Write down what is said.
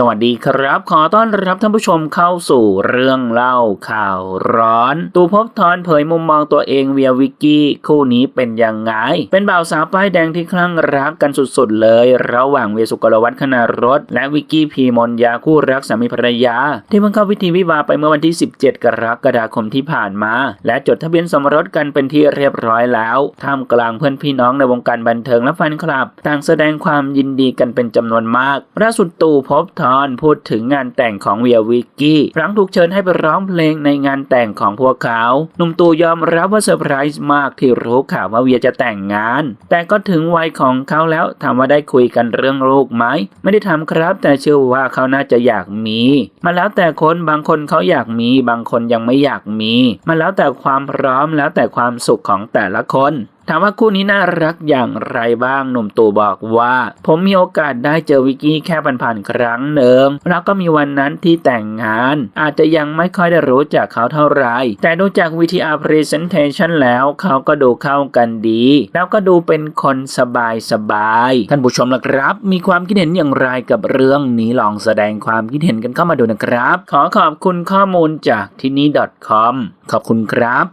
สวัสดีครับ ขอต้อนรับท่านผู้ชมเข้าสู่เรื่องเล่าข่าวร้อน ตูพบทอนเผยมุมมองตัวเองเวียวิกกี้คู่นี้เป็นยังไง เป็นบ่าวสาวป้ายแดงที่คลั่งรักกันสุดๆเลย ระหว่างเวสุกลวัฒน์คณารถ และวิกกี้พีมนยาคู่รักสามีภรรยา ที่เพิ่งเข้าพิธีวิวาไปเมื่อวันที่ 17 กรกฎาคมที่ผ่านมา และจดทะเบียนสมรสกันเป็นที่เรียบร้อยแล้วท่ามกลางเพื่อนพี่น้องในวงการบันเทิงและแฟนคลับ ต่างแสดงความยินดีกันเป็นจำนวนมากล่าสุดตู่พบทอนพูดถึงงานแต่งของเวียวิกกี้ครั้งถูกเชิญให้ไปร้องเพลงในงานแต่งของพวกเขาหนุ่มตู่ยอมรับว่าเซอร์ไพรส์มากที่รู้ข่าวว่าเวียจะแต่งงาน แต่ก็ถึงวัยของเขาแล้วถามว่าได้คุยกันเรื่องลูกไหมไม่ได้ทำครับ แต่เชื่อว่าเขาน่าจะอยากมี มาแล้วแต่คนบางคนเขาอยากมี บางคนยังไม่อยากมี มาแล้วแต่ความพร้อมแล้วแต่ความสุขของแต่ละคน ถามว่าคู่นี้น่ารักอย่างไรบ้างหนุ่มตู่บอกว่า ผมมีโอกาสได้เจอวิกกี้แค่ผ่านๆครั้งหนึ่งแล้วก็มีวันนั้นที่แต่งงาน อาจจะยังไม่ค่อยได้รู้จักเขาเท่าไหร่แต่ดูจากวิธี presentation แล้วเขาก็ดูเข้ากันดี แล้วก็ดูเป็นคนสบายสบายๆท่านผู้ชมล่ะครับ มีความคิดเห็นอย่างไรกับเรื่องนี้ลองแสดงความคิดเห็นกันเข้ามาดูนะครับ ขอขอบคุณข้อมูลจากที่นี่ .com ขอบคุณครับ